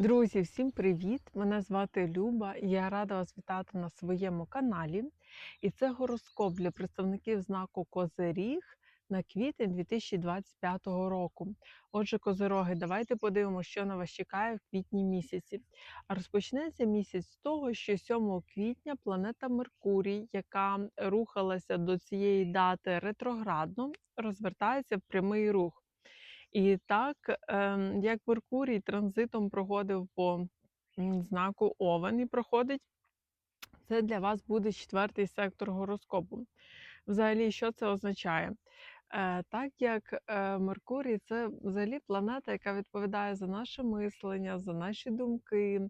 Друзі, всім привіт! Мене звати Люба, і я рада вас вітати на своєму каналі. І це гороскоп для представників знаку Козиріг на квітень 2025 року. Отже, козироги, давайте подивимося, що на вас чекає в квітні місяці. А розпочнеться місяць з того, що 7 квітня планета Меркурій, яка рухалася до цієї дати ретроградно, розвертається в прямий рух. І так, ем, як Меркурій транзитом проходив по знаку Овен і проходить, це для вас буде четвертий сектор гороскопу. Взагалі, що це означає? Е, так як е, Меркурій це взагалі планета, яка відповідає за наше мислення, за наші думки,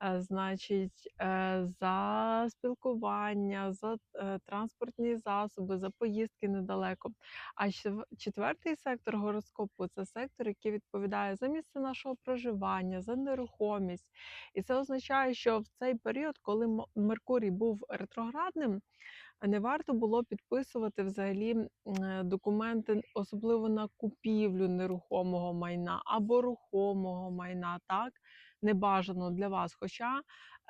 значить, е, за спілкування, за е, транспортні засоби, за поїздки недалеко. А четвертий сектор гороскопу це сектор, який відповідає за місце нашого проживання, за нерухомість. І це означає, що в цей період, коли Меркурій був ретроградним, не варто було підписувати взагалі е, документи, особливо на купівлю нерухомого майна або рухомого майна, так не бажано для вас. Хоча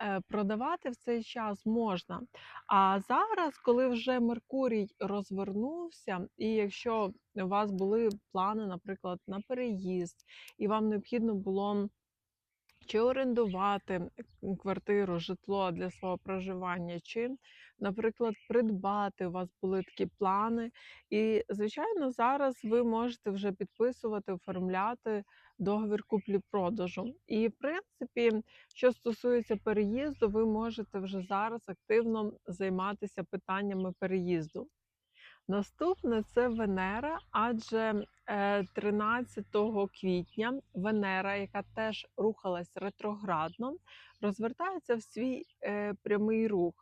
е, продавати в цей час можна. А зараз, коли вже Меркурій розвернувся, і якщо у вас були плани, наприклад, на переїзд, і вам необхідно було чи орендувати квартиру, житло для свого проживання, чи, наприклад, придбати. У вас були такі плани. І, звичайно, зараз ви можете вже підписувати, оформляти договір куплі-продажу. І, в принципі, що стосується переїзду, ви можете вже зараз активно займатися питаннями переїзду. Наступне це Венера, адже е, 13 квітня Венера, яка теж рухалась ретроградно, розвертається в свій е, прямий рух.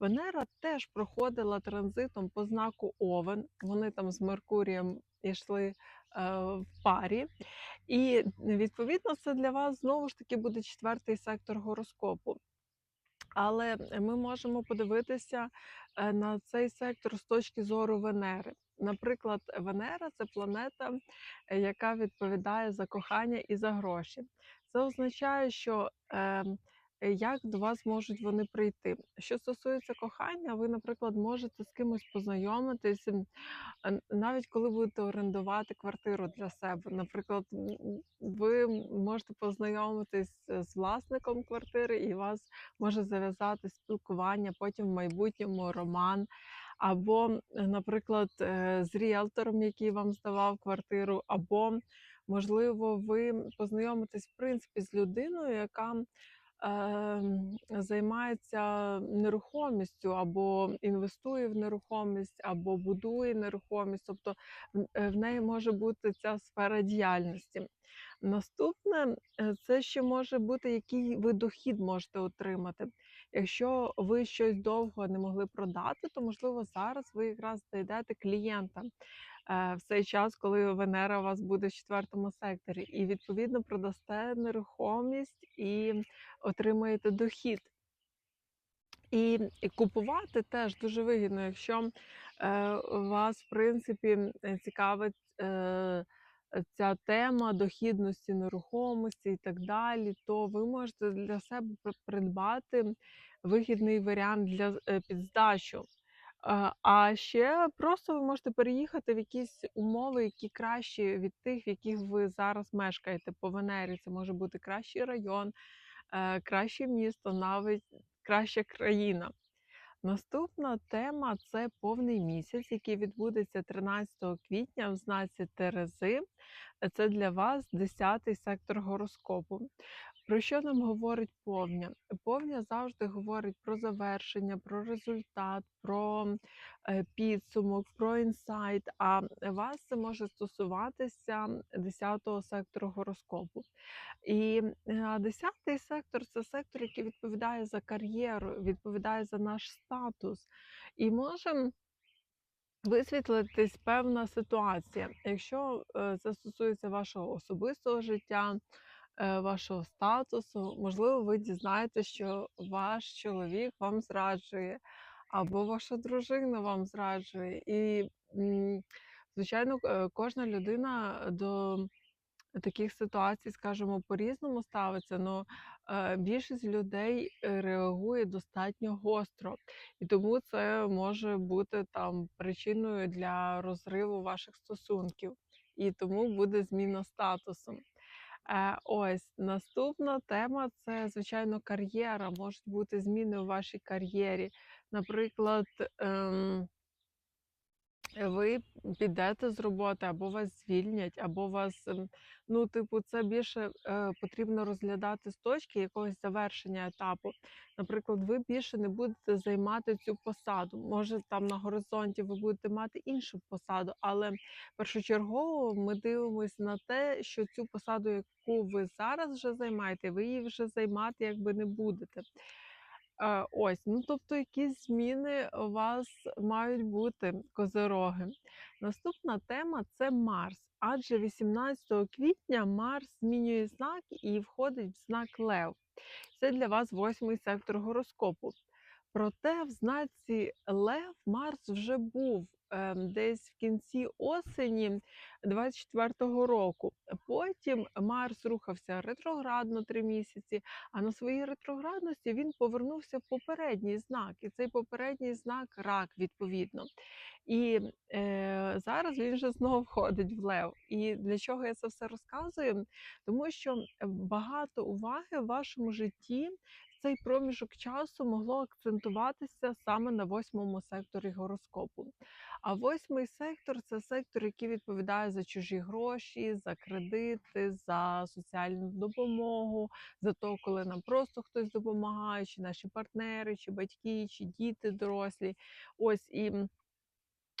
Венера теж проходила транзитом по знаку Овен. Вони там з Меркурієм йшли е, в парі. І відповідно це для вас знову ж таки буде четвертий сектор гороскопу. Але ми можемо подивитися е, на цей сектор з точки зору Венери. Наприклад, Венера це планета, е, яка відповідає за кохання і за гроші. Це означає, що е, е, як до вас можуть вони прийти. Що стосується кохання, ви, наприклад, можете з кимось познайомитись, навіть коли будете орендувати квартиру для себе. Наприклад, ви можете познайомитись е, з власником квартири, і вас може зав'язати спілкування, потім в майбутньому роман. Або, е, наприклад, е, з ріелтором, який вам здавав квартиру, або, можливо, ви познайомитесь в принципі з людиною, яка займається нерухомістю, або інвестує в нерухомість, або будує нерухомість. Тобто в е, неї може бути ця сфера діяльності. Наступне е, це ще може бути, який ви дохід можете отримати. Якщо ви щось довго не могли продати, то можливо зараз ви якраз знайдете клієнта в цей час, коли Венера у вас буде в четвертому секторі, і відповідно продасте нерухомість і отримаєте дохід. І, купувати теж дуже вигідно, якщо е, вас, в принципі, е, цікавить е, ця тема дохідності нерухомості і так далі, то ви можете для себе придбати вигідний варіант для е, під здачу. А ще просто ви можете переїхати в якісь умови, які кращі від тих, в яких ви зараз мешкаєте по Венері. Це може бути кращий район, е, краще місто, навіть краща країна. Наступна тема це повний місяць, який відбудеться 13 квітня в знаці Терези. Це для вас 10-й сектор гороскопу. Про що нам говорить повня? Повня завжди говорить про завершення, про результат, про е, підсумок, про інсайт. А вас це може стосуватися 10-го сектору гороскопу. І е, 10-й сектор це сектор, який відповідає за кар'єру, відповідає за наш статус. І може висвітлитись певна ситуація. Якщо е, це стосується вашого особистого життя, е, вашого статусу, можливо, ви дізнаєтесь, що ваш чоловік вам зраджує, або ваша дружина вам зраджує. І, звичайно, е, кожна людина до таких ситуацій, скажімо, по-різному ставиться, но, е, більшість людей, реагує достатньо гостро. І тому це може бути там причиною для розриву ваших стосунків, і тому буде зміна статусу. Е, ось наступна тема це, звичайно, кар'єра. Можуть бути зміни у вашій кар'єрі. Наприклад, ем ви підете з роботи, або вас звільнять, або вас, ем, ну, типу, це більше е, потрібно розглядати з точки якогось завершення етапу. Наприклад, ви більше не будете займати цю посаду. Може, там на горизонті ви будете мати іншу посаду, але першочергово ми дивимося на те, що цю посаду, яку ви зараз вже займаєте, ви її вже займати якби не будете. Е, ось, ну тобто якісь зміни у вас мають бути, козороги. Наступна тема це Марс. Адже 18 квітня Марс змінює знак і входить в знак Лев. Це для вас восьмий сектор гороскопу. Проте в знаці Лев Марс вже був ем, десь в кінці осені 24-го року. Потім Марс рухався ретроградно три місяці, а на своїй ретроградності він повернувся в попередній знак, і цей попередній знак рак, відповідно. І е, зараз він вже знову входить в лев. І для чого я це все розказую? Тому що багато уваги в вашому житті цей проміжок часу могло акцентуватися саме на восьмому секторі гороскопу. А восьмий сектор це сектор, який відповідає за чужі гроші, за кредити, за соціальну допомогу, за те, коли нам просто хтось допомагає, чи наші партнери, чи батьки, чи діти дорослі. Ось і.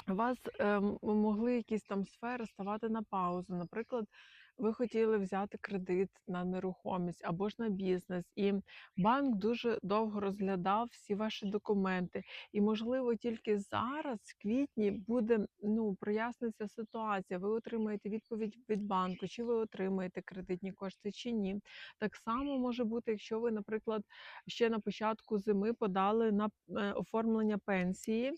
Вас е, могли якісь там сфери ставати на паузу. Наприклад, ви хотіли взяти кредит на нерухомість або ж на бізнес, і банк дуже довго розглядав всі ваші документи. І, можливо, тільки зараз, в квітні, буде ну проясниться ситуація. Ви отримаєте відповідь від банку, чи ви отримаєте кредитні кошти, чи ні. Так само може бути, якщо ви, наприклад, ще на початку зими подали на е, оформлення пенсії.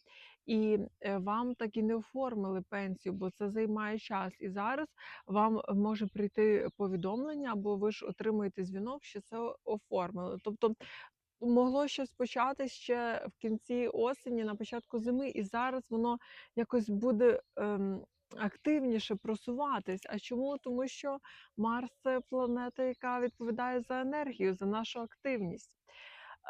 І е, вам так і не оформили пенсію, бо це займає час. І зараз вам може прийти повідомлення, або ви ж отримуєте дзвінок, що це оформили. Тобто могло щось почати ще в кінці осені, на початку зими, і зараз воно якось буде. Ем, Активніше просуватись. А чому? Тому що Марс це планета, яка відповідає за енергію, за нашу активність.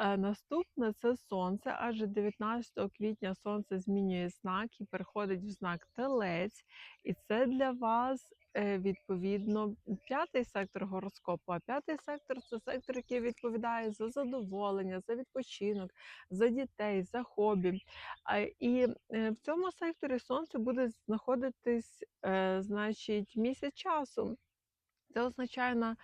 Е, Наступне це сонце, адже 19 квітня сонце змінює знак і переходить в знак Телець, і це для вас е, відповідно п'ятий сектор гороскопу. А п'ятий сектор це сектор, який відповідає за задоволення, за відпочинок, за дітей, за хобі. І е, в цьому секторі сонце буде знаходитись, значить, місяць часу. Це означає на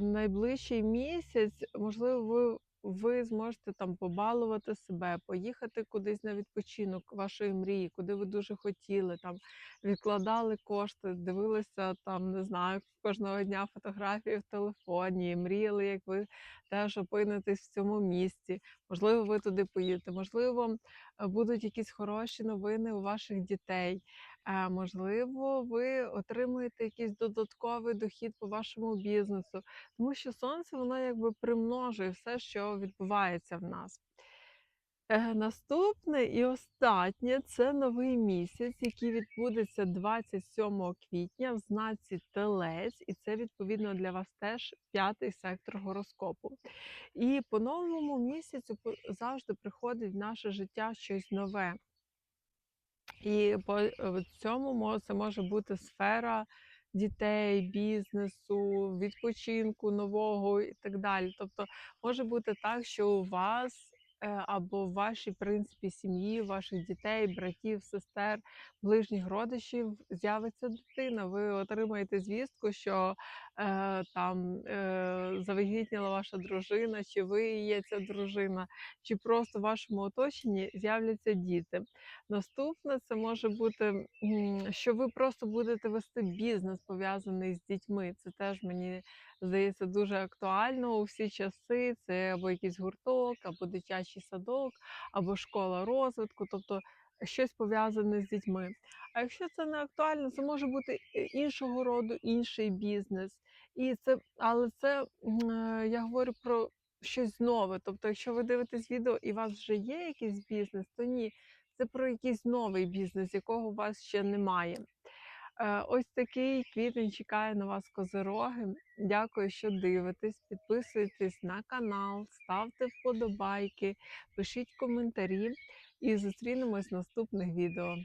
найближчий місяць, можливо, ви ви зможете там побалувати себе, поїхати кудись на відпочинок вашої мрії, куди ви дуже хотіли, там відкладали кошти, дивилися там, не знаю, кожного дня фотографії в телефоні, мріяли, як ви теж опинитесь в цьому місці. Можливо, ви туди поїдете, можливо, будуть якісь хороші новини у ваших дітей. Можливо, ви отримуєте якийсь додатковий дохід по вашому бізнесу, тому що сонце воно якби примножує все, що відбувається в нас. Е, Наступне і останнє це новий місяць, який відбудеться 27 квітня в знаці Телець, і це відповідно для вас теж п'ятий сектор гороскопу. І по новому місяцю завжди приходить в наше життя щось нове. І по цьому це може бути сфера дітей, бізнесу, відпочинку нового і так далі. Тобто може бути так, що у вас або в вашій, принципі, сім'ї, ваших дітей, братів, сестер, ближніх родичів з'явиться дитина. Ви отримаєте звістку, що е, там е, завагітніла ваша дружина, чи ви є ця дружина, чи просто в вашому оточенні з'являться діти. Наступне це може бути, що ви просто будете вести бізнес пов'язаний з дітьми. Це теж мені здається дуже актуально у всі часи. Це або якийсь гурток, або дитячий садок, або школа розвитку. Тобто щось пов'язане з дітьми. А якщо це не актуально, це може бути іншого роду, інший бізнес. І це, але це е, я говорю про щось нове. Тобто, якщо ви дивитесь відео і у вас вже є якийсь бізнес, то ні, це про якийсь новий бізнес, якого у вас ще немає. Е, Ось такий квітень чекає на вас козироги. Дякую, що дивитесь. Підписуйтесь на канал, ставте вподобайки, пишіть коментарі і зустрінемось в наступних відео.